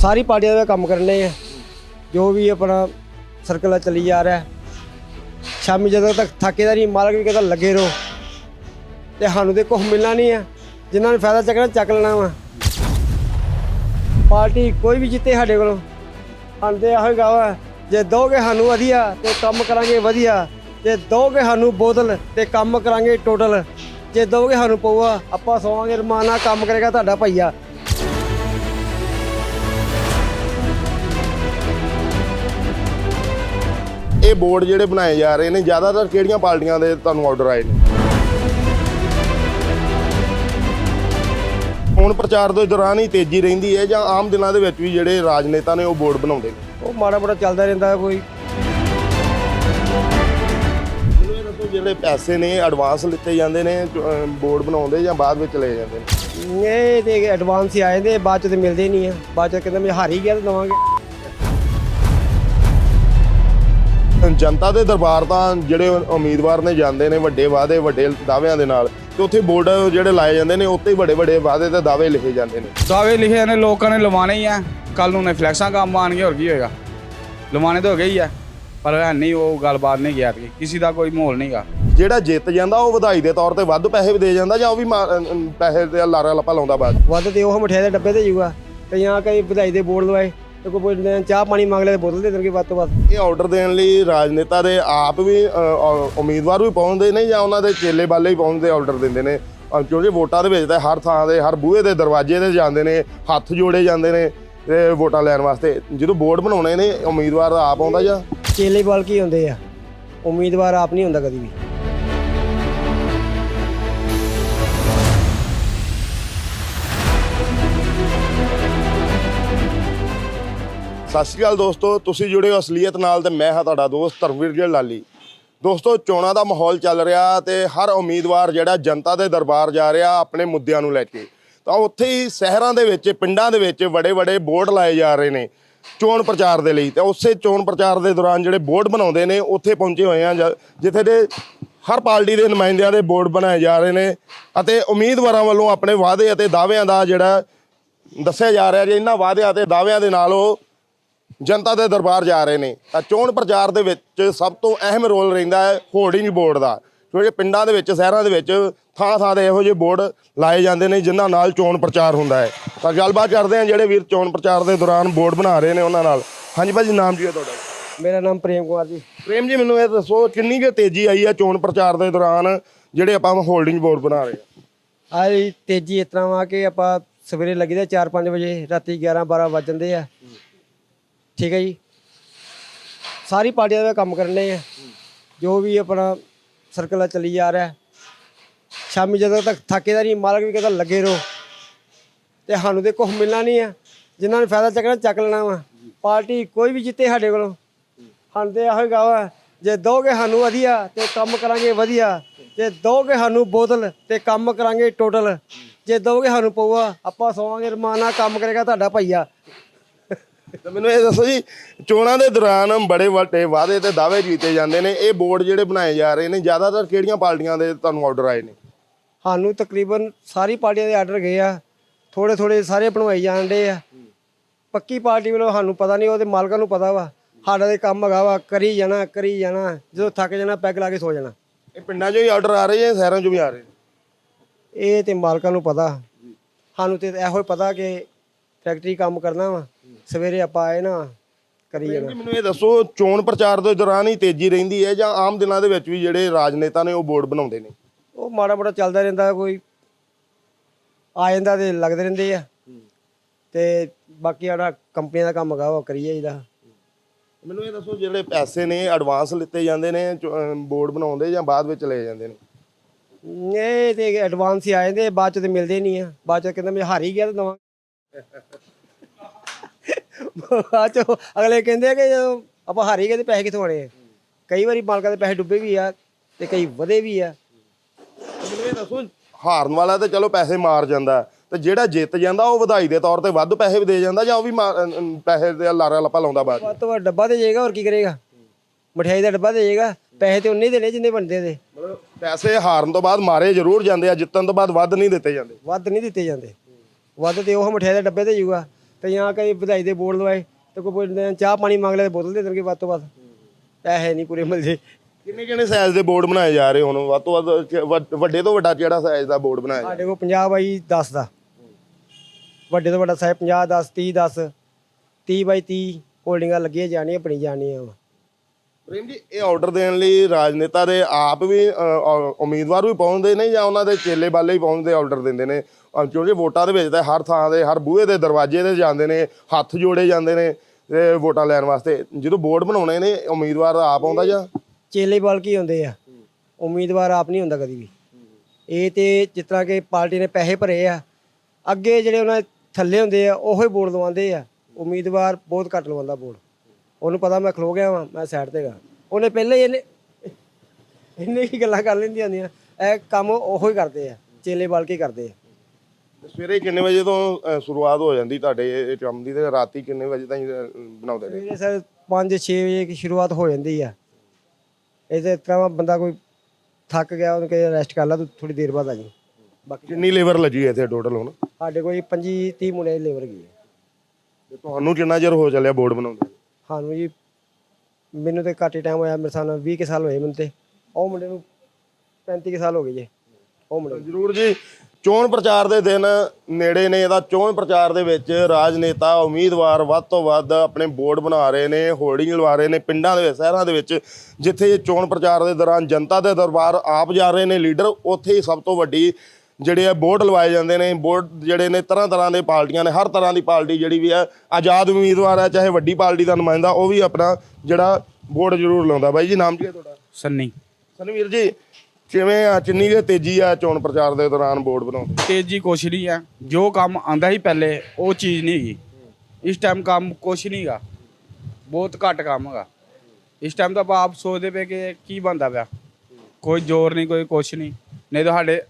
ਸਾਰੀ ਪਾਰਟੀਆਂ ਦਾ ਕੰਮ ਕਰਨੇ ਆ। ਜੋ ਵੀ ਆਪਣਾ ਸਰਕਲ ਆ ਚੱਲੀ ਜਾ ਰਿਹਾ। ਸ਼ਾਮੀ ਜਦੋਂ ਤੱਕ ਥੱਕੇ ਦਾ ਨਹੀਂ ਮਾਲਕ ਵੀ ਕਹਿੰਦਾ ਲੱਗੇ ਰਹੋ, ਤੇ ਸਾਨੂੰ ਤੇ ਕੁਝ ਮਿਲਣਾ ਨਹੀਂ ਆ। ਜਿਨ੍ਹਾਂ ਨੇ ਫਾਇਦਾ ਚੱਕਣਾ, ਚੱਕ ਲੈਣਾ ਵਾ। ਪਾਰਟੀ ਕੋਈ ਵੀ ਜਿੱਤੇ ਸਾਡੇ ਕੋਲੋਂ ਆਂਦੇ ਇਹੋ ਹੀ ਵਾ। ਜੇ ਦੋਗੇ ਸਾਨੂੰ ਵਧੀਆ, ਤੇ ਕੰਮ ਕਰਾਂਗੇ ਵਧੀਆ। ਜੇ ਦੋਗੇ ਸਾਨੂੰ ਬੋਤਲ, ਤੇ ਕੰਮ ਕਰਾਂਗੇ ਟੋਟਲ ਜੇ ਦੋਗੇ ਸਾਨੂੰ ਪਊਆ, ਆਪਾਂ ਸੋਵਾਂਗੇ। ਰਮਾਨਾ ਕੰਮ ਕਰੇਗਾ ਤੁਹਾਡਾ ਭਈਆ। ਇਹ ਬੋਰਡ ਜਿਹੜੇ ਬਣਾਏ ਜਾ ਰਹੇ ਨੇ ਜ਼ਿਆਦਾਤਰ ਕਿਹੜੀਆਂ ਪਾਰਟੀਆਂ ਦੇ ਤੁਹਾਨੂੰ ਆਰਡਰ ਆਏ ਨੇ? ਹੁਣ ਪ੍ਰਚਾਰ ਦੇ ਦੌਰਾਨ ਹੀ ਤੇਜ਼ੀ ਰਹਿੰਦੀ ਹੈ ਜਾਂ ਆਮ ਦਿਨਾਂ ਦੇ ਵਿੱਚ ਵੀ ਜਿਹੜੇ ਰਾਜਨੇਤਾ ਨੇ ਉਹ ਬੋਰਡ ਬਣਾਉਂਦੇ ਨੇ? ਉਹ ਮਾੜਾ ਮੋੜਾ ਚੱਲਦਾ ਰਹਿੰਦਾ ਕੋਈ। ਜਿਹੜੇ ਪੈਸੇ ਨੇ ਐਡਵਾਂਸ ਲਿੱਤੇ ਜਾਂਦੇ ਨੇ ਬੋਰਡ ਬਣਾਉਂਦੇ ਜਾਂ ਬਾਅਦ ਵਿੱਚ ਲਏ ਜਾਂਦੇ ਨੇ? ਇਹ ਤੇ ਐਡਵਾਂਸ ਹੀ ਆ ਜਾਂਦੇ ਬਾਅਦ ਚ ਤੇ ਮਿਲਦੇ ਨਹੀਂ ਆ। ਬਾਅਦ ਚ ਕਹਿੰਦੇ ਮੈਂ ਹਾਰ ਹੀ ਗਿਆ ਤੇ ਦਵਾਂਗੇ। ਜਨਤਾ ਦੇ ਦਰਬਾਰ ਤਾਂ ਜਿਹੜੇ ਉਮੀਦਵਾਰ ਨੇ ਜਾਂਦੇ ਨੇ ਵੱਡੇ ਵਾਅਦੇ ਵੱਡੇ ਦਾਅਵਿਆਂ ਦੇ ਨਾਲ ਤੇ ਉੱਥੇ ਬੋਰਡ ਜਿਹੜੇ ਲਾਏ ਜਾਂਦੇ ਨੇ ਉੱਤੇ ਹੀ ਵੱਡੇ ਵੱਡੇ ਵਾਅਦੇ ਤੇ ਦਾਅਵੇ ਲਿਖੇ ਜਾਂਦੇ ਨੇ। ਦਾਅਵੇ ਲਿਖੇ ਨੇ ਲੋਕਾਂ ਨੇ ਲਵਾਣੇ ਹੀ ਆ। ਕੱਲ ਨੂੰ ਨੇ ਫਲੈਕਸਾਂ ਕੰਮ ਆਣਗੇ ਹੋਰ ਕੀ ਹੋਏਗਾ? ਲਵਾਣੇ ਤਾਂ ਹੋ ਗਏ ਹੀ ਆ ਪਰ ਹੈ ਨਹੀਂ ਉਹ ਗੱਲਬਾਤ ਨਹੀਂ ਗਿਆ ਤੀ ਕਿਸੇ ਦਾ ਕੋਈ ਮਾਹੌਲ ਨਹੀਂਗਾ ਜਿਹੜਾ ਜਿੱਤ ਜਾਂਦਾ ਉਹ ਵਧਾਈ ਦੇ ਤੌਰ ਤੇ ਵੱਧ ਪੈਸੇ ਵੀ ਦੇ ਜਾਂਦਾ ਜਾਂ ਉਹ ਵੀ ਪੈਸੇ ਤੇ ਲਾਰਾ ਲੱਪਾ ਲਾਉਂਦਾ ਬਾਅਦ? ਵੱਧ ਤੇ ਉਹ ਮਠਿਆਈ ਦੇ ਡੱਬੇ ਤੇ ਜੂਗਾ ਕਈਆਂ ਕਈ ਵਧਾਈ ਦੇ ਬੋਰਡ ਲਵਾਏ। ਤੇ ਕੋਈ ਪੁੱਛਦੇ ਚਾਹ ਪਾਣੀ ਮੰਗ ਲਿਆ ਤੇ ਬੋਤਲ ਦੇ ਦੇਣਗੇ ਵੱਧ ਤੋਂ ਵੱਧ। ਇਹ ਆਰਡਰ ਦੇਣ ਲਈ ਰਾਜਨੇਤਾ ਦੇ ਆਪ ਵੀ ਅ, ਉਮੀਦਵਾਰ ਵੀ ਪਹੁੰਚਦੇ ਨੇ ਜਾਂ ਉਹਨਾਂ ਦੇ ਚੇਲੇ ਬਾਲੇ ਹੀ ਪਹੁੰਚਦੇ ਆਰਡਰ ਦਿੰਦੇ ਨੇ? ਅ, ਕਿਉਂਕਿ ਵੋਟਾਂ ਦੇ ਵਿੱਚ ਤਾਂ ਹਰ ਥਾਂ ਦੇ ਹਰ ਬੂਹੇ ਦੇ ਦਰਵਾਜ਼ੇ ਤੇ ਜਾਂਦੇ ਨੇ ਹੱਥ ਜੋੜੇ ਜਾਂਦੇ ਨੇ ਤੇ ਵੋਟਾਂ ਲੈਣ ਵਾਸਤੇ। ਜਦੋਂ ਬੋਰਡ ਬਣਾਉਣੇ ਨੇ ਉਮੀਦਵਾਰ ਆਪ ਆਉਂਦਾ ਜਾਂ? ਚੇਲੇ ਬਾਲ ਕੀ ਹੁੰਦੇ ਆ? ਉਮੀਦਵਾਰ ਆਪ ਨਹੀਂ ਹੁੰਦਾ ਕਦੀ ਵੀ। ਸਤਿ ਸ਼੍ਰੀ ਅਕਾਲ ਦੋਸਤੋ, ਤੁਸੀਂ ਜੁੜੇ ਹੋ ਅਸਲੀਅਤ ਨਾਲ ਤੇ ਮੈਂ ਹਾਂ ਤੁਹਾਡਾ ਦੋਸਤ ਧਰਮਵੀਰ ਜੀ ਲਾਲੀ। ਦੋਸਤੋ, ਚੋਣਾਂ ਦਾ ਮਾਹੌਲ ਚੱਲ ਰਿਹਾ ਤੇ ਹਰ ਉਮੀਦਵਾਰ ਜਿਹੜਾ ਜਨਤਾ ਦੇ ਦਰਬਾਰ ਜਾ ਰਿਹਾ ਆਪਣੇ ਮੁੱਦਿਆਂ ਨੂੰ ਲੈ ਕੇ। ਤਾਂ ਉੱਥੇ ਹੀ ਸ਼ਹਿਰਾਂ ਦੇ ਵਿੱਚ, ਪਿੰਡਾਂ ਦੇ ਵਿੱਚ ਵੱਡੇ ਵੱਡੇ ਬੋਰਡ ਲਾਏ ਜਾ ਰਹੇ ਨੇ ਚੋਣ ਪ੍ਰਚਾਰ ਦੇ ਲਈ। ਤੇ ਉਸੇ ਚੋਣ ਪ੍ਰਚਾਰ ਦੇ ਦੌਰਾਨ ਜਿਹੜੇ ਬੋਰਡ ਬਣਾਉਂਦੇ ਨੇ, ਉੱਥੇ ਪਹੁੰਚੇ ਹੋਏ ਆ ਜ- ਜਿੱਥੇ ਦੇ ਹਰ ਪਾਰਟੀ ਦੇ ਨੁਮਾਇੰਦਿਆਂ ਦੇ ਬੋਰਡ ਬਣਾਏ ਜਾ ਰਹੇ ਨੇ ਅਤੇ ਉਮੀਦਵਾਰਾਂ ਵੱਲੋਂ ਆਪਣੇ ਵਾਅਦੇ ਅਤੇ ਦਾਅਵਿਆਂ ਦਾ ਜਿਹੜਾ ਦੱਸਿਆ ਜਾ ਰਿਹਾ, ਜੀ ਇਹਨਾਂ ਵਾਅਦਿਆਂ ਅਤੇ ਦਾਅਵਿਆਂ ਦੇ ਨਾਲ ਉਹ ਜਨਤਾ ਦੇ ਦਰਬਾਰ ਜਾ ਰਹੇ ਨੇ। ਤਾਂ ਚੋਣ ਪ੍ਰਚਾਰ ਦੇ ਵਿੱਚ ਸਭ ਤੋਂ ਅਹਿਮ ਰੋਲ ਰਹਿੰਦਾ ਹੈ ਹੋਰਡਿੰਗ ਬੋਰਡ ਦਾ। ਕਿਉਂਕਿ ਪਿੰਡਾਂ ਦੇ ਵਿੱਚ ਸ਼ਹਿਰਾਂ ਦੇ ਵਿੱਚ ਥਾਂ ਥਾਂ ਦੇ ਇਹੋ ਜਿਹੇ ਬੋਰਡ ਲਾਏ ਜਾਂਦੇ ਨੇ ਜਿਨ੍ਹਾਂ ਨਾਲ ਚੋਣ ਪ੍ਰਚਾਰ ਹੁੰਦਾ ਹੈ। ਤਾਂ ਗੱਲਬਾਤ ਕਰਦੇ ਹਾਂ ਜਿਹੜੇ ਵੀਰ ਚੋਣ ਪ੍ਰਚਾਰ ਦੇ ਦੌਰਾਨ ਬੋਰਡ ਬਣਾ ਰਹੇ ਨੇ ਉਹਨਾਂ ਨਾਲ। ਹਾਂਜੀ ਭਾਜੀ ਨਾਮ ਕੀ ਹੈ ਤੁਹਾਡਾ? ਮੇਰਾ ਨਾਮ ਪ੍ਰੇਮ ਕੁਮਾਰ ਜੀ। ਪ੍ਰੇਮ ਜੀ ਮੈਨੂੰ ਇਹ ਦੱਸੋ ਕਿੰਨੀ ਕੁ ਤੇਜ਼ੀ ਆਈ ਹੈ ਚੋਣ ਪ੍ਰਚਾਰ ਦੇ ਦੌਰਾਨ ਜਿਹੜੇ ਆਪਾਂ ਹੋਲਡਿੰਗ ਬੋਰਡ ਬਣਾ ਰਹੇ ਹਾਂ? ਆਹ ਤੇਜ਼ੀ ਇਸ ਤਰ੍ਹਾਂ ਵਾ ਕਿ ਆਪਾਂ ਸਵੇਰੇ ਲੱਗੀਦਾ 4-5 ਵਜੇ ਰਾਤੀ 11-12 ਵੱਜ ਜਾਂਦੇ ਆ। ਠੀਕ ਹੈ ਜੀ। ਸਾਰੀ ਪਾਰਟੀਆਂ ਦਾ ਕੰਮ ਕਰਨੇ ਆ। ਜੋ ਵੀ ਆਪਣਾ ਸਰਕਲ ਆ ਚੱਲੀ ਜਾ ਰਿਹਾ। ਸ਼ਾਮੀ ਜਦੋਂ ਤੱਕ ਥੱਕੇ ਦਾ ਨਹੀਂ ਮਾਲਕ ਵੀ ਕਹਿੰਦਾ ਲੱਗੇ ਰਹੋ। ਤੇ ਸਾਨੂੰ ਤੇ ਕੁਝ ਮਿਲਣਾ ਨਹੀਂ ਆ। ਜਿਨ੍ਹਾਂ ਨੇ ਫਾਇਦਾ ਚੱਕਣਾ, ਚੱਕ ਲੈਣਾ ਵਾ। ਪਾਰਟੀ ਕੋਈ ਵੀ ਜਿੱਤੇ ਸਾਡੇ ਕੋਲੋਂ। ਸਾਨੂੰ ਤੇ ਇਹੋ ਹੀ ਵਾ ਜੇ ਦੋਗੇ ਸਾਨੂੰ ਵਧੀਆ ਤੇ ਕੰਮ ਕਰਾਂਗੇ ਵਧੀਆ। ਜੇ ਦੋਗੇ ਸਾਨੂੰ ਬੋਤਲ ਤੇ ਕੰਮ ਕਰਾਂਗੇ ਟੋਟਲ ਜੇ ਦੋਗੇ ਸਾਨੂੰ ਪਊਆ, ਆਪਾਂ ਸੋਵਾਂਗੇ। ਰਮਾਨਾ ਕੰਮ ਕਰੇਗਾ ਤੁਹਾਡਾ ਭਈਆ। ਤੇ ਮੈਨੂੰ ਇਹ ਦੱਸੋ ਜੀ ਚੋਣਾਂ ਦੇ ਦੌਰਾਨ ਬੜੇ ਵੱਡੇ ਵਾਅਦੇ ਤੇ ਦਾਅਵੇ ਕੀਤੇ ਜਾਂਦੇ ਨੇ। ਇਹ ਬੋਰਡ ਜਿਹੜੇ ਬਣਾਏ ਜਾ ਰਹੇ ਨੇ ਜ਼ਿਆਦਾਤਰ ਕਿਹੜੀਆਂ ਪਾਰਟੀਆਂ ਦੇ ਤੁਹਾਨੂੰ ਆਰਡਰ ਆਏ ਨੇ? ਸਾਨੂੰ ਤਕਰੀਬਨ ਸਾਰੀ ਪਾਰਟੀਆਂ ਦੇ ਆਰਡਰ ਗਏ ਆ। ਥੋੜੇ ਥੋੜੇ ਸਾਰੇ ਬਣਵਾਈ ਜਾਂਦੇ ਆ। ਪੱਕੀ ਪਾਰਟੀ ਵੱਲੋਂ ਸਾਨੂੰ ਪਤਾ ਨਹੀਂ ਉਹਦੇ ਮਾਲਕਾਂ ਨੂੰ ਪਤਾ ਵਾ। ਸਾਡਾ ਤੇ ਕੰਮ ਹੈਗਾ ਵਾ ਕਰੀ ਜਾਣਾ ਕਰੀ ਜਾਣਾ। ਜਦੋਂ ਥੱਕ ਜਾਣਾ ਪੈਗ ਲਾ ਕੇ ਸੋ ਜਾਣਾ। ਇਹ ਪਿੰਡਾਂ 'ਚੋਂ ਹੀ ਆਰਡਰ ਆ ਰਹੇ ਜਾਂ ਸ਼ਹਿਰਾਂ 'ਚੋਂ ਵੀ ਆ ਰਹੇ? ਇਹ ਤੇ ਮਾਲਕਾਂ ਨੂੰ ਪਤਾ। ਸਾਨੂੰ ਤੇ ਇਹੋ ਹੀ ਪਤਾ ਕਿ ਫੈਕਟਰੀ ਕੰਮ ਕਰਨਾ ਵਾ। ਸਵੇਰੇ ਆਪਾਂ ਆਏ ਨਾ ਕਰੀ ਜਾਣਾ। ਮੈਨੂੰ ਇਹ ਦੱਸੋ ਚੋਣ ਪ੍ਰਚਾਰ ਦੇ ਦੌਰਾਨ ਹੀ ਤੇਜ਼ੀ ਰਹਿੰਦੀ ਹੈ ਜਾਂ ਆਮ ਦਿਨਾਂ ਦੇ ਵਿੱਚ ਵੀ ਜਿਹੜੇ ਰਾਜਨੇਤਾ ਨੇ ਉਹ ਬੋਰਡ ਬਣਾਉਂਦੇ ਨੇ? ਉਹ ਮਾੜਾ ਮੋੜਾ ਚੱਲਦਾ ਰਹਿੰਦਾ ਕੋਈ ਆ ਜਾਂਦਾ ਤੇ ਲੱਗਦੇ ਰਹਿੰਦੇ ਆ। ਤੇ ਬਾਕੀ ਸਾਡਾ ਕੰਪਨੀ ਦਾ ਕੰਮ ਹੈਗਾ ਉਹ ਕਰੀ ਜਾਈਦਾ। ਮੈਨੂੰ ਇਹ ਦੱਸੋ ਜਿਹੜੇ ਪੈਸੇ ਨੇ ਐਡਵਾਂਸ ਲਿੱਤੇ ਜਾਂਦੇ ਨੇ ਬੋਰਡ ਬਣਾਉਂਦੇ ਜਾਂ ਬਾਅਦ ਵਿੱਚ ਲਏ ਜਾਂਦੇ ਨੇ? ਇਹ ਤੇ ਐਡਵਾਂਸ ਹੀ ਆ ਜਾਂਦੇ ਬਾਅਦ ਚ ਤੇ ਮਿਲਦੇ ਨਹੀਂ ਆ। ਬਾਅਦ ਚ ਕਹਿੰਦਾ ਮੈਂ ਹਾਰ ਹੀ ਗਿਆ ਤੇ ਦਵਾਂ ਬਾਅਦ ਚ ਅਗਲੇ ਕਹਿੰਦੇ ਆ ਕਿ ਜਦੋਂ ਆਪਾਂ ਹਾਰ ਗਏ ਤੇ ਪੈਸੇ ਕਿੱਥੋਂ ਆਣੇ ਆ? ਕਈ ਵਾਰੀ ਮਾਲਕਾਂ ਦੇ ਪੈਸੇ ਡੁੱਬੇ ਵੀ ਆ ਤੇ ਕਈ ਵਧੇ ਵੀ ਆ। ਮੈਨੂੰ ਇਹ ਦੱਸੋ ਹਾਰਨ ਵਾਲਾ ਤਾਂ ਚਲੋ ਪੈਸੇ ਮਾਰ ਜਾਂਦਾ। ਤੇ ਜਿਹੜਾ ਜਿੱਤ ਜਾਂਦਾ ਉਹ ਵਧਾਈ ਦੇ ਤੌਰ ਤੇ ਵੱਧ ਪੈਸੇ ਵੀ ਦੇ ਜਾਂਦਾ ਜਾਂ ਉਹ ਵੀ ਪੈਸੇ ਤੇ ਲਾਰਾ ਲੱਪਾ ਲਾਉਂਦਾ ਬਾਅਦ 'ਚ? ਵੱਧ ਤੋਂ ਵੱਧ ਡੱਬਾ ਦੇ ਜਾਏਗਾ ਹੋਰ ਕੀ ਕਰੇਗਾ? ਮਠਿਆਈ ਦਾ ਡੱਬਾ ਦੇ ਜਾਏਗਾ ਪੈਸੇ ਤੇ ਉਨੇ ਹੀ ਦੇਣੇ ਜਿੰਨੇ ਬਣਦੇ ਦੇ ਮਤਲਬ ਪੈਸੇ ਹਾਰਨ ਤੋਂ ਬਾਅਦ ਮਾਰੇ ਜ਼ਰੂਰ ਜਾਂਦੇ ਆ ਜਿੱਤਣ ਤੋਂ ਬਾਅਦ ਵੱਧ ਨਹੀਂ ਦਿੱਤੇ ਜਾਂਦੇ। ਵੱਧ ਨਹੀਂ ਦਿੱਤੇ ਜਾਂਦੇ। ਵੱਧ ਤੇ ਉਹ ਮਠਿਆਈ ਦੇ ਡੱਬੇ ਤੇ ਜੂਗਾ। ਤੇ ਜਾਂ ਕਈ ਵਧਾਈ ਦੇ ਬੋਰਡ ਲਵਾਏ ਤੇ ਕੋਈ ਨੇ ਚਾਹ ਪਾਣੀ ਮੰਗ ਲਿਆ ਤੇ ਬੋਤਲ ਦੇ ਦੇਣਗੇ ਵੱਧ ਤੋਂ ਵੱਧ। ਪੈਸੇ ਨਹੀਂ ਪੂਰੇ ਮਿਲਦੇ। ਕਿੰਨੇ ਕਿੰਨੇ ਸਾਈਜ਼ ਦੇ ਬੋਰਡ ਬਣਾਏ ਜਾ ਰਹੇ ਹੁਣ? ਵੱਧ ਤੋਂ ਵੱਧ ਵੱਡ- ਤੋਂ ਵੱਡਾ ਜਿਹੜਾ ਸਾਈਜ਼ ਦਾ ਬੋਰਡ ਬਣਾਇਆ ਸਾਡੇ ਕੋਲ 50 ਬਾਈ 10 ਦਾ। ਵੱਡੇ ਤੋਂ ਵੱਡਾ ਸਾਈਜ਼ 50 10 30 10 30 ਬਾਈ 30 ਹੋਲਡਿੰਗਾਂ ਲੱਗੀਆਂ ਜਾਣੀਆਂ ਬਣੀ ਜਾਣੀਆਂ ਪ੍ਰੇਮ ਜੀ ਇਹ ਆਰਡਰ ਦੇਣ ਲਈ ਰਾਜਨੇਤਾ ਦੇ ਆਪ ਵੀ ਅ, ਉਮੀਦਵਾਰ ਵੀ ਪਹੁੰਚਦੇ ਨੇ ਜਾਂ ਉਹਨਾਂ ਦੇ ਚੇਲੇ ਬਾਲੇ ਹੀ ਪਹੁੰਚਦੇ ਆਰਡਰ ਦਿੰਦੇ ਨੇ? ਅ, ਕਿਉਂਕਿ ਵੋਟਾਂ ਦੇ ਵਿੱਚ ਤਾਂ ਹਰ ਥਾਂ ਦੇ ਹਰ ਬੂਹੇ ਦੇ ਦਰਵਾਜ਼ੇ ਤੇ ਜਾਂਦੇ ਨੇ ਹੱਥ ਜੋੜੇ ਜਾਂਦੇ ਨੇ ਤੇ ਵੋਟਾਂ ਲੈਣ ਵਾਸਤੇ। ਜਦੋਂ ਬੋਰਡ ਬਣਾਉਣੇ ਨੇ ਉਮੀਦਵਾਰ ਆਪ ਆਉਂਦਾ ਜਾਂ? ਚੇਲੇ ਬਲ ਕੀ ਹੁੰਦੇ ਆ? ਉਮੀਦਵਾਰ ਆਪ ਨਹੀਂ ਹੁੰਦਾ ਕਦੀ ਵੀ। ਇਹ ਤੇ ਜਿਸ ਤਰ੍ਹਾਂ ਕਿ ਪਾਰਟੀ ਨੇ ਪੈਸੇ ਭਰੇ ਆ ਅੱਗੇ ਜਿਹੜੇ ਉਹਨਾਂ ਦੇ ਥੱਲੇ ਹੁੰਦੇ ਆ ਉਹੋ ਹੀ ਬੋਰਡ ਲਵਾਉਂਦੇ ਆ। ਉਮੀਦਵਾਰ ਬਹੁਤ ਘੱਟ ਲਵਾਉਂਦਾ ਵੋਟ ਉਹਨੂੰ ਪਤਾ ਮੈਂ ਖਲੋ ਗਿਆ ਵਾਂ ਮੈਂ ਸਾਈਡ ਤੇ ਗਾ। ਉਹਨੇ ਪਹਿਲਾਂ ਹੀ ਇਹਨੇ ਇਹਨੇ ਕੀ ਗੱਲਾਂ ਕਰ ਲੈਂਦੀਆਂ ਹੁੰਦੀਆਂ। ਇਹ ਕੰਮ ਉਹੋ ਹੀ ਕਰਦੇ ਆ ਚੇਲੇ ਬਲ ਕੇ ਕਰਦੇ ਆ। ਸਵੇਰੇ ਕਿੰਨੇ ਵਜੇ ਤੋਂ ਅ, ਸ਼ੁਰੂਆਤ ਹੋ ਜਾਂਦੀ ਤੁਹਾਡੇ ਇਹ ਕੰਮ ਦੀ ਤੇ ਰਾਤੀ ਕਿੰਨੇ ਵਜੇ ਤਾਈਂ ਅ, ਬਣਾਉਂਦੇ ਨੇ ਸਵੇਰੇ ਸਰ 5-6 ਵਜੇ ਦੀ ਸ਼ੁਰੂਆਤ ਹੋ ਜਾਂਦੀ ਆ। ਇਹਦੇ ਤਰ੍ਹਾਂ ਬੰਦਾ ਕੋਈ ਥੱਕ ਗਿਆ ਉਹਨੂੰ ਕਹੇ ਰੈਸਟ ਕਰ ਲਾ ਤੂੰ ਥੋੜੀ ਦੇਰ ਬਾਅਦ ਆ ਜੀ ਬਾਕੀ ਕਿੰਨੀ ਲੇਬਰ ਲੱਗੀ ਹੈ ਇੱਥੇ ਟੋਟਲ ਹੁਣ? ਸਾਡੇ ਕੋਲ 25 30 ਮੁੰਡੇ ਲੇਬਰ ਹੈ। ਤੇ ਤੁਹਾਨੂੰ ਕਿੰਨਾ ਚਿਰ ਹੋ ਚੱਲਿਆ ਬੋਰਡ ਬਣਾਉਂਦੇ? ਸਾਨੂੰ ਜੀ ਮੈਨੂੰ ਤੇ ਘੱਟ ਟਾਈਮ ਹੋਇਆ, ਮੇਰੇ ਸਾਲ 20 ਕੁ ਸਾਲ ਹੋਏ ਮੈਨੂੰ ਤੇ। ਉਹ ਮੁੰਡੇ ਨੂੰ 35 ਕੁ ਸਾਲ ਹੋ ਗਏ ਜੇ। ਉਹ ਮੁੰਡੇ ਨੂੰ। ਜਰੂਰ ਜੀ, ਚੋਣ ਪ੍ਰਚਾਰ ਦੇ ਦਿਨ ਨੇੜੇ ਨੇ, ਇਹਦਾ ਚੋਣ ਪ੍ਰਚਾਰ ਦੇ ਵਿੱਚ ਰਾਜਨੇਤਾ, ਉਮੀਦਵਾਰ ਵੱਧ ਤੋਂ ਵੱਧ ਆਪਣੇ ਬੋਰਡ ਬਣਾ ਰਹੇ ਨੇ, ਹੋਰਡਿੰਗ ਲਵਾ ਰਹੇ ਨੇ ਪਿੰਡਾਂ ਦੇ ਵਿੱਚ, ਸ਼ਹਿਰਾਂ ਦੇ ਵਿੱਚ, ਜਿੱਥੇ ਇਹ ਚੋਣ ਪ੍ਰਚਾਰ ਦੇ ਦੌਰਾਨ ਜਨਤਾ ਦੇ ਦਰਬਾਰ ਆਪ ਜਾ ਰਹੇ ਨੇ। ਲੀਡਰ ਉੱਥੇ ਹੀ ਸਭ ਤੋਂ ਵੱਡੀ ਜਿਹੜੇ ਆ ਬੋਰਡ ਲਵਾਏ ਜਾਂਦੇ ਨੇ ਬੋਰਡ ਜਿਹੜੇ ਨੇ ਤਰ੍ਹਾਂ ਤਰ੍ਹਾਂ ਦੇ ਪਾਰਟੀਆਂ ਨੇ ਹਰ ਤਰ੍ਹਾਂ ਦੀ ਪਾਰਟੀ ਜਿਹੜੀ ਵੀ ਹੈ ਆਜ਼ਾਦ ਉਮੀਦਵਾਰ ਹੈ ਚਾਹੇ ਵੱਡੀ ਪਾਰਟੀ ਦਾ ਨੁਮਾਇੰਦਾ ਉਹ ਵੀ ਆਪਣਾ ਜਿਹੜਾ ਬੋਰਡ ਜ਼ਰੂਰ ਲਾਉਂਦਾ। ਬਾਈ ਜੀ ਨਾਮ ਕੀ ਹੈ ਤੁਹਾਡਾ? ਸੰਨੀ। ਸਨਵੀਰ ਜੀ ਕਿਵੇਂ ਆ? ਕਿੰਨੀ ਕੁ ਤੇਜ਼ੀ ਆ ਚੋਣ ਪ੍ਰਚਾਰ ਦੇ ਦੌਰਾਨ ਬੋਰਡ ਬਣਾਉਂਦੇ ਤੇਜ਼ੀ ਕੁਛ ਨਹੀਂ ਆ। ਜੋ ਕੰਮ ਆਂਦਾ ਸੀ ਪਹਿਲੇ ਉਹ ਚੀਜ਼ ਨਹੀਂ ਹੈਗੀ। ਇਸ ਟਾਈਮ ਕੰਮ ਕੁਛ ਨਹੀਂ ਹੈਗਾ। ਬਹੁਤ ਘੱਟ ਕੰਮ ਹੈਗਾ। ਇਸ ਟਾਈਮ ਤਾਂ ਆਪਾਂ ਆਪ ਸੋਚਦੇ ਪਏ ਕਿ ਕੀ ਬੰਦਾ ਪਿਆ। ਕੋਈ ਜ਼ੋਰ ਨਹੀਂ ਕੋਈ ਕੁਛ ਨਹੀਂ। ਨਹੀਂ ਤਾਂ ਸਾਡੇ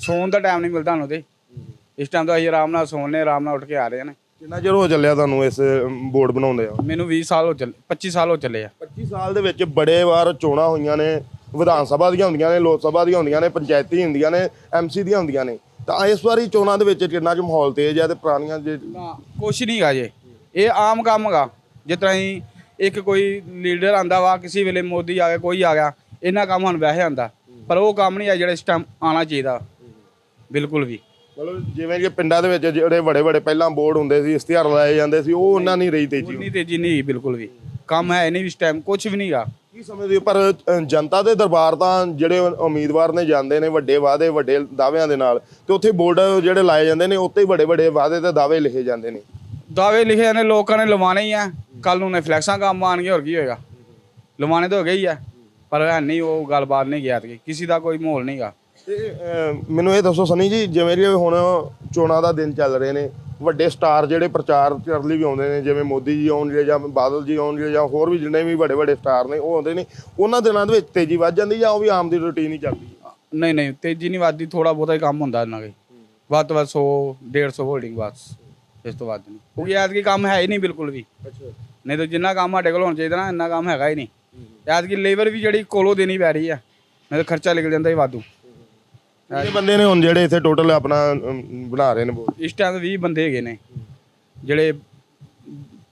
ਸੌਣ ਦਾ ਟਾਈਮ ਨਹੀਂ ਮਿਲਦਾ ਸਾਨੂੰ ਤੇ ਇਸ ਟਾਈਮ ਤਾਂ ਅਸੀਂ ਆਰਾਮ ਨਾਲ ਸੌਂਦੇ ਆਰਾਮ ਨਾਲ ਉੱਠ ਕੇ ਆ ਰਹੇ ਨੇ। ਕਿੰਨਾ ਚਿਰ ਹੋ ਚੱਲਿਆ ਤੁਹਾਨੂੰ ਇਸ ਬੋਰਡ ਬਣਾਉਂਦੇ ਆ? ਮੈਨੂੰ 20 ਸਾਲ ਹੋ ਚੱਲੇ 25 ਸਾਲ ਹੋ ਚੱਲੇ ਆ। 25 ਸਾਲ ਦੇ ਵਿੱਚ ਬੜੇ ਵਾਰ ਚੋਣਾਂ ਹੋਈਆਂ ਨੇ ਵਿਧਾਨ ਸਭਾ ਦੀਆਂ ਹੁੰਦੀਆਂ ਨੇ ਲੋਕ ਸਭਾ ਦੀਆਂ ਹੁੰਦੀਆਂ ਨੇ ਪੰਚਾਇਤੀ ਹੁੰਦੀਆਂ ਨੇ ਐਮਸੀ ਦੀਆਂ ਹੁੰਦੀਆਂ ਨੇ। ਤਾਂ ਇਸ ਵਾਰੀ ਚੋਣਾਂ ਦੇ ਵਿੱਚ ਕਿੰਨਾ ਕੁ ਮਾਹੌਲ ਤੇਜ਼ ਆ ਤੇ ਪੁਰਾਣੀਆਂ ਜੇ ਕੁਛ ਨਹੀਂ ਗਾ ਜੇ। ਇਹ ਆਮ ਕੰਮ ਹੈਗਾ ਜਿਸ ਤਰ੍ਹਾਂ ਹੀ ਇੱਕ ਕੋਈ ਲੀਡਰ ਆਂਦਾ ਵਾ ਕਿਸੇ ਵੇਲੇ ਮੋਦੀ ਆ ਗਿਆ ਕੋਈ ਆ ਗਿਆ ਇਹਨਾਂ ਕੰਮ ਹੁਣ ਵੈਸੇ ਆਂਦਾ। ਪਰ ਉਹ ਕੰਮ ਨਹੀਂ ਆ ਜਿਹੜਾ ਇਸ ਟਾਈਮ ਆਣਾ ਚਾਹੀਦਾ। ਬਿਲਕੁਲ ਵੀ। ਮਤਲਬ ਜਿਵੇਂ ਕਿ ਪਿੰਡਾਂ ਦੇ ਵਿੱਚ ਜਿਹੜੇ ਵੱਡੇ ਵੱਡੇ ਪਹਿਲਾਂ ਬੋਰਡ ਹੁੰਦੇ ਸੀ ਇਸ਼ਤਿਹਾਰ ਲਾਏ ਜਾਂਦੇ ਸੀ ਉਹ ਉਹਨਾਂ ਨਹੀਂ ਰਹੀ ਤੇਜ਼ੀ ਉਨੀ ਤੇਜ਼ੀ ਨਹੀਂ ਬਿਲਕੁਲ ਵੀ। ਕੰਮ ਹੈ ਨਹੀਂ ਇਸ ਟਾਈਮ ਕੁਛ ਵੀ ਨਹੀਂਗਾ ਕੀ ਸਮਝਦੇ ਹੋ? ਪਰ ਅ, ਜਨਤਾ ਦੇ ਦਰਬਾਰ ਤਾਂ ਜਿਹੜੇ ਉਮੀਦਵਾਰ ਨੇ ਜਾਂਦੇ ਨੇ ਵੱਡੇ ਵਾਅਦੇ ਵੱਡੇ ਦਾਅਵਿਆਂ ਦੇ ਨਾਲ ਤੇ ਉੱਥੇ ਬੋਰਡ ਜਿਹੜੇ ਲਾਏ ਜਾਂਦੇ ਨੇ ਉੱਤੇ ਹੀ ਵੱਡੇ ਵੱਡੇ ਵਾਅਦੇ ਤੇ ਦਾਅਵੇ ਲਿਖੇ ਜਾਂਦੇ ਨੇ। ਦਾਅਵੇ ਲਿਖੇ ਜਾਂਦੇ ਲੋਕਾਂ ਨੇ ਲਵਾਣੇ ਹੀ ਆ। ਕੱਲ ਨੂੰ ਨੇ ਫਲੈਕਸਾਂ ਕੰਮ ਆਣਗੇ ਹੋਰ ਕੀ ਹੋਏਗਾ? ਲਵਾਣੇ ਤਾਂ ਹੋ ਗਏ ਹੀ ਆ। ਪਰ ਹੈ ਨਹੀਂ ਉਹ ਗੱਲਬਾਤ ਨਹੀਂ ਗਿਆ ਤੇ ਕਿਸੇ ਦਾ ਕੋਈ ਮਾਹੌਲ ਨਹੀਂਗਾ ਮੈਨੂੰ ਇਹ ਦੱਸੋ ਸਨੀ ਜੀ ਜਿਵੇਂ ਕਿ ਹੁਣ ਚੋਣਾਂ ਦਾ ਦਿਨ ਚੱਲ ਰਹੇ ਨੇ ਵੱਡੇ ਸਟਾਰ ਜਿਹੜੇ ਪ੍ਰਚਾਰ ਕਰਨ ਲਈ ਵੀ ਆਉਂਦੇ ਨੇ ਜਿਵੇਂ ਮੋਦੀ ਜੀ ਆਉਣਗੇ ਜਾਂ ਬਾਦਲ ਜੀ ਆਉਣਗੇ ਜਾਂ ਹੋਰ ਵੀ ਜਿੰਨੇ ਵੀ ਵੱਡੇ ਵੱਡੇ ਸਟਾਰ ਨੇ ਉਹ ਆਉਂਦੇ ਨੇ ਉਹਨਾਂ ਦਿਨਾਂ ਦੇ ਵਿੱਚ ਤੇਜ਼ੀ ਵੱਧ ਜਾਂਦੀ ਜਾਂ ਉਹ ਵੀ ਆਮ ਦੀ ਰੁਟੀਨ ਹੀ ਚੱਲਦੀ ਨਹੀਂ ਨਹੀਂ ਤੇਜ਼ੀ ਨਹੀਂ ਵੱਧਦੀ ਥੋੜਾ ਬਹੁਤਾ ਹੀ ਕੰਮ ਹੁੰਦਾ ਇਹਨਾਂ ਦੇ। ਵੱਧ ਤੋਂ ਵੱਧ 100 150 ਹੋਲਡਿੰਗ ਬਸ ਇਸ ਤੋਂ ਵੱਧ ਨਹੀਂ। ਕਿਉਂਕਿ ਐਤਕੀ ਕੰਮ ਹੈ ਹੀ ਨਹੀਂ ਬਿਲਕੁਲ ਵੀ। ਅੱਛਾ। ਨਹੀਂ ਤਾਂ ਜਿੰਨਾ ਕੰਮ ਸਾਡੇ ਕੋਲ ਹੋਣਾ ਚਾਹੀਦਾ ਨਾ ਇੰਨਾ ਕੰਮ ਹੈਗਾ ਹੀ ਨਹੀਂ। ਐਤਕੀ ਲੇਬਰ ਵੀ ਜਿਹੜੀ ਕੋਲੋਂ ਦੇਣੀ ਪੈ ਰਹੀ ਆ ਨਹੀਂ ਤਾਂ ਖਰਚਾ ਨਿਕਲ ਜਾਂਦਾ ਹੀ ਵਾਧੂ। ਕਿੰਨੇ ਬੰਦੇ ਨੇ ਹੁਣ ਜਿਹੜੇ ਇੱਥੇ ਟੋਟਲ ਆਪਣਾ ਅਮ, ਬਣਾ ਰਹੇ ਨੇ ਬੋਰਡ ਇਸ ਟਾਈਮ 20 ਬੰਦੇ ਹੈਗੇ ਨੇ। ਜਿਹੜੇ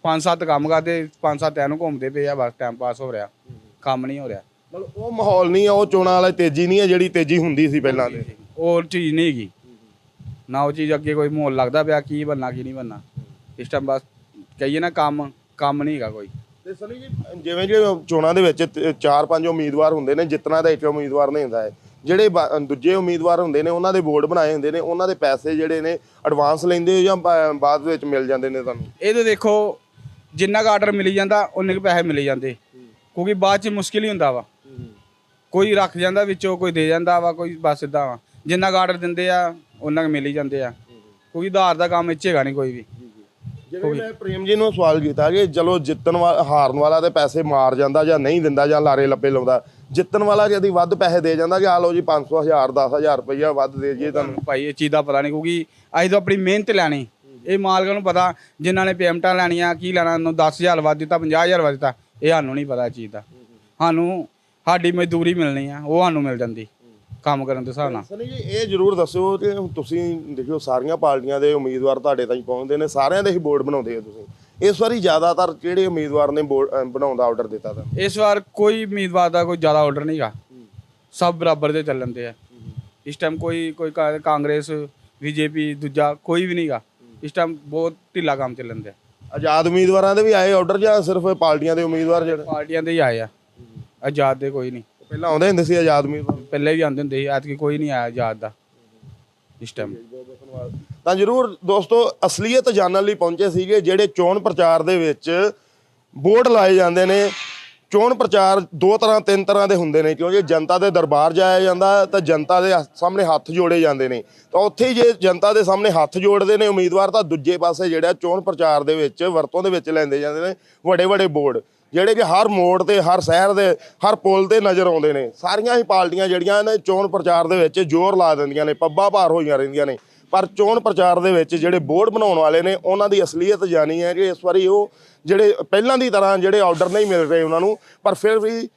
ਪੰਜ ਸੱਤ ਕੰਮ ਕਰਦੇ ਪੰਜ ਸੱਤ ਐਨੂੰ ਘੁੰਮਦੇ ਪਏ ਆ ਬਸ ਟਾਈਮ ਪਾਸ ਹੋ ਰਿਹਾ। ਕੰਮ ਨਹੀਂ ਹੋ ਰਿਹਾ। ਮਤਲਬ ਉਹ ਮਾਹੌਲ ਨਹੀਂ ਆ ਉਹ ਚੋਣਾਂ ਵਾਲੀ ਤੇਜ਼ੀ ਨਹੀਂ ਹੈ ਜਿਹੜੀ ਤੇਜ਼ੀ ਹੁੰਦੀ ਸੀ ਪਹਿਲਾਂ ਦੇ ਉਹ ਚੀਜ਼ ਨਹੀਂ ਹੈਗੀ। ਨਾ ਉਹ ਚੀਜ਼ ਅੱਗੇ ਕੋਈ ਮਾਹੌਲ ਲੱਗਦਾ ਪਿਆ ਕੀ ਬੰਨਾ ਕੀ ਨਹੀਂ ਬੰਨਾ ਇਸ ਟਾਈਮ ਬਸ ਕਹੀਏ ਨਾ ਕੰਮ ਕੰਮ ਨਹੀਂ ਹੈਗਾ ਕੋਈ। ਤੇ ਸਨੀ ਜੀ ਜਿਵੇਂ ਕਿ ਚੋਣਾਂ ਦੇ ਵਿੱਚ ਤ- ਚਾਰ ਪੰਜ ਉਮੀਦਵਾਰ ਹੁੰਦੇ ਨੇ ਜਿੱਤਣਾ ਤਾਂ ਇੱਕ ਉਮੀਦਵਾਰ ਨਹੀਂ ਹੁੰਦਾ ਹੈ। ਜਿਹੜੇ ਦੂਜੇ ਉਮੀਦਵਾਰ ਹੁੰਦੇ ਨੇ ਉਹਨਾਂ ਦੇ ਬੋਰਡ ਬਣਾਏ ਹੁੰਦੇ ਨੇ ਉਹਨਾਂ ਦੇ ਪੈਸੇ ਜਿਹੜੇ ਨੇ ਐਡਵਾਂਸ ਲੈਂਦੇ ਹੋ ਜਾਂ ਬਾਅਦ ਵਿੱਚ ਮਿਲ ਜਾਂਦੇ ਨੇ ਤੁਹਾਨੂੰ? ਇਹ ਤਾਂ ਦੇਖੋ ਜਿੰਨਾ ਕੁ ਆਰਡਰ ਮਿਲੀ ਜਾਂਦਾ ਉਨੇ ਕੁ ਪੈਸੇ ਮਿਲੀ ਜਾਂਦੇ। ਕਿਉਂਕਿ ਬਾਅਦ ਚ ਮੁਸ਼ਕਿਲ ਹੀ ਹੁੰਦਾ ਵਾ। ਕੋਈ ਰੱਖ ਜਾਂਦਾ ਵਿੱਚੋਂ ਕੋਈ ਦੇ ਜਾਂਦਾ ਵਾ ਕੋਈ ਬਸ ਇਦਾਂ ਵਾ। ਜਿੰਨਾ ਕੁ ਆਰਡਰ ਦਿੰਦੇ ਆ ਉਹਨਾਂ ਕੁ ਮਿਲ ਹੀ ਜਾਂਦੇ ਆ। ਕਿਉਂਕਿ ਆਧਾਰ ਦਾ ਕੰਮ ਇੱਥੇ ਹੈਗਾ ਨਹੀਂ ਕੋਈ ਵੀ। ਜਿਵੇਂ ਮੈਂ ਪ੍ਰੇਮ ਜੀ ਨੂੰ ਸਵਾਲ ਕੀਤਾ ਕਿ ਚਲੋ ਜਿੱਤਣ ਵਾਲਾ ਹਾਰਨ ਵਾਲਾ ਤੇ ਪੈਸੇ ਮਾਰ ਜਾਂਦਾ ਜਾਂ ਨਹੀਂ ਦਿੰਦਾ ਜਾਂ ਲਾਰੇ ਲੱਪੇ ਲਾਉਂਦਾ ਜਿੱਤਣ ਵਾਲਾ ਜਦੀ ਵੱਧ ਪੈਸੇ ਦੇ ਜਾਂਦਾ ਕਿ ਆ ਲਓ ਜੀ 500 ਹਜ਼ਾਰ 10000 ਰੁਪਈਆ ਵੱਧ ਦੇ ਜੀਏ ਤੁਹਾਨੂੰ। ਭਾਈ ਇਹ ਚੀਜ਼ ਦਾ ਪਤਾ ਨਹੀਂ ਕਿਉਂਕਿ ਅਸੀਂ ਤਾਂ ਆਪਣੀ ਮਿਹਨਤ ਲੈਣੀ। ਇਹ ਮਾਲਕਾਂ ਨੂੰ ਪਤਾ ਜਿਨ੍ਹਾਂ ਨੇ ਪੇਮੈਂਟਾਂ ਲੈਣੀਆਂ ਕੀ ਲੈਣਾ ਉਹਨੂੰ 10000 ਵੱਧ ਦਿੱਤਾ 50000 ਵੱਧ ਦਿੱਤਾ। ਇਹ ਸਾਨੂੰ ਨਹੀਂ ਪਤਾ ਇਹ ਚੀਜ਼ ਦਾ। ਸਾਨੂੰ ਸਾਡੀ ਮਜ਼ਦੂਰੀ ਮਿਲਣੀ ਆ ਉਹ ਸਾਨੂੰ ਮਿਲ ਜਾਂਦੀ ਕੰਮ ਕਰਨ ਦੇ ਹਿਸਾਬ ਨਾਲ। ਸਨੀ ਜੀ ਇਹ ਜ਼ਰੂਰ ਦੱਸਿਓ ਕਿ ਤੁਸੀਂ ਦੇਖਿਓ ਸਾਰੀਆਂ ਪਾਰਟੀਆਂ ਦੇ ਉਮੀਦਵਾਰ ਤੁਹਾਡੇ ਤਾਈਂ ਪਹੁੰਚਦੇ ਨੇ ਸਾਰਿਆਂ ਦੇ ਹੀ ਬੋਰਡ ਬਣਾਉਂਦੇ ਹੋ ਤੁਸੀਂ। ਇਸ ਵਾਰੀ ਜ਼ਿਆਦਾਤਰ ਕਿਹੜੇ ਉਮੀਦਵਾਰ ਨੇ ਅਹ, ਬਣਾਉਣ ਦਾ ਆਰਡਰ ਦਿੱਤਾ ਤਾਂ? ਇਸ ਵਾਰ ਕੋਈ ਉਮੀਦਵਾਰ ਦਾ ਕੋਈ ਜ਼ਿਆਦਾ ਆਰਡਰ ਨਹੀਂਗਾ ਸਭ ਬਰਾਬਰ ਦੇ ਚੱਲਣ ਦੇ ਆ। ਇਸ ਟਾਈਮ ਕੋਈ ਕੋਈ ਕਾ- ਕਾਂਗਰਸ ਬੀਜੇਪੀ ਦੂਜਾ ਕੋਈ ਵੀ ਨਹੀਂਗਾ ਇਸ ਟਾਈਮ ਬਹੁਤ ਢਿੱਲਾ ਕੰਮ ਚੱਲਣ ਦੇ ਆਜ਼ਾਦ ਉਮੀਦਵਾਰਾਂ ਦੇ ਵੀ ਆਏ ਆਰਡਰ ਜਾਂ ਸਿਰਫ ਪਾਰਟੀਆਂ ਦੇ ਉਮੀਦਵਾਰ ਜਿਹੜੇ? ਪਾਰਟੀਆਂ ਦੇ ਹੀ ਆਏ ਆ। ਆਜ਼ਾਦ ਦੇ ਕੋਈ ਨਹੀਂ। ਪਹਿਲਾਂ ਆਉਂਦੇ ਹੁੰਦੇ ਸੀ ਆਜ਼ਾਦ ਉਮੀਦਵਾਰ? ਪਹਿਲੇ ਵੀ ਆਉਂਦੇ ਹੁੰਦੇ ਸੀ ਐਤਕੀ ਕੋਈ ਨਹੀਂ ਆਇਆ ਆਜ਼ਾਦ ਦਾ। ਇਸ ਟਾਈਮ ਤਾਂ ਜਰੂਰ ਦੋਸਤੋ, ਅਸਲੀਅਤ ਜਾਣਨ ਲਈ ਪਹੁੰਚੇ ਸੀਗੇ, ਜਿਹੜੇ ਚੋਣ ਪ੍ਰਚਾਰ ਦੇ ਵਿੱਚ ਬੋਰਡ ਲਾਏ ਜਾਂਦੇ ਨੇ। ਚੋਣ ਪ੍ਰਚਾਰ ਦੋ ਤਰ੍ਹਾਂ, ਤਿੰਨ ਤਰ੍ਹਾਂ ਦੇ ਹੁੰਦੇ ਨੇ, ਕਿਉਂਕਿ ਜਨਤਾ ਦੇ ਦਰਬਾਰ ਜਾਇਆ ਜਾਂਦਾ, ਤਾਂ ਜਨਤਾ ਦੇ ਸਾਹਮਣੇ ਹੱਥ ਜੋੜੇ ਜਾਂਦੇ ਨੇ। ਤਾਂ ਉੱਥੇ ਹੀ ਜੇ ਜਨਤਾ ਦੇ ਸਾਹਮਣੇ ਹੱਥ ਜੋੜਦੇ ਨੇ ਉਮੀਦਵਾਰ, ਤਾਂ ਦੂਜੇ ਪਾਸੇ ਜਿਹੜਾ ਚੋਣ ਪ੍ਰਚਾਰ ਦੇ ਵਿੱਚ, ਵਰਤੋਂ ਦੇ ਵਿੱਚ ਲੈਂਦੇ ਜਾਂਦੇ ਨੇ ਵੱਡੇ ਵੱਡੇ ਬੋਰਡ। ਜਿਹੜੇ ਕਿ ਹਰ ਮੋੜ ਤੇ, ਹਰ ਸ਼ਹਿਰ ਦੇ, ਹਰ ਪੁਲ ਤੇ ਨਜ਼ਰ ਆਉਂਦੇ ਨੇ। ਸਾਰੀਆਂ ਹੀ ਪਾਰਟੀਆਂ ਜਿਹੜੀਆਂ ਨੇ, ਚੋਣ ਪ੍ਰਚਾਰ ਦੇ ਵਿੱਚ ਜ਼ੋਰ ਲਾ ਦਿੰਦੀਆਂ ਨੇ, ਪੱਬਾਂ ਭਾਰ ਹੋਈਆਂ ਰਹਿੰਦੀਆਂ ਨੇ। ਪਰ ਚੋਣ ਪ੍ਰਚਾਰ ਦੇ ਵਿੱਚ ਜਿਹੜੇ ਬੋਰਡ ਬਣਾਉਣ ਵਾਲੇ ਨੇ, ਉਹਨਾਂ ਦੀ ਅਸਲੀਅਤ ਜਾਣੀ ਹੈ ਕਿ ਇਸ ਵਾਰੀ ਉਹ ਜਿਹੜੇ ਪਹਿਲਾਂ ਦੀ ਤਰ੍ਹਾਂ ਜਿਹੜੇ ਆਰਡਰ ਨਹੀਂ ਮਿਲ ਰਹੇ ਉਹਨਾਂ ਨੂੰ, ਪਰ ਫਿਰ ਵੀ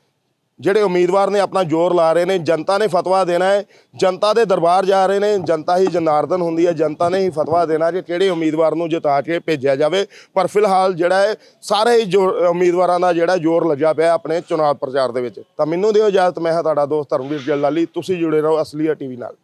ਜਿਹੜੇ ਉਮੀਦਵਾਰ ਨੇ ਆਪਣਾ ਜ਼ੋਰ ਲਾ ਰਹੇ ਨੇ, ਜਨਤਾ ਨੇ ਫਤਵਾ ਦੇਣਾ ਹੈ। ਜਨਤਾ ਦੇ ਦਰਬਾਰ ਜਾ ਰਹੇ ਨੇ, ਜਨਤਾ ਹੀ ਜਨਾਰਦਨ ਹੁੰਦੀ ਹੈ, ਜਨਤਾ ਨੇ ਹੀ ਫਤਵਾ ਦੇਣਾ ਕਿ ਕਿਹੜੇ ਉਮੀਦਵਾਰ ਨੂੰ ਜਿਤਾ ਕੇ ਭੇਜਿਆ ਜਾਵੇ। ਪਰ ਫਿਲਹਾਲ ਜਿਹੜਾ ਹੈ, ਸਾਰੇ ਹੀ ਜੋ ਉਮੀਦਵਾਰਾਂ ਦਾ ਜਿਹੜਾ ਜ਼ੋਰ ਲੱਗਿਆ ਪਿਆ ਆਪਣੇ ਚੋਣ ਪ੍ਰਚਾਰ ਦੇ ਵਿੱਚ। ਤਾਂ ਮੈਨੂੰ ਦਿਓ ਇਜਾਜ਼ਤ, ਮੈਂ ਹਾਂ ਤੁਹਾਡਾ ਦੋਸਤ ਧਰਮਵੀਰ ਜਲਾਲੀ, ਤੁਸੀਂ ਜੁੜੇ ਰਹੋ ਅਸਲੀਆ ਟੀਵੀ ਨਾਲ।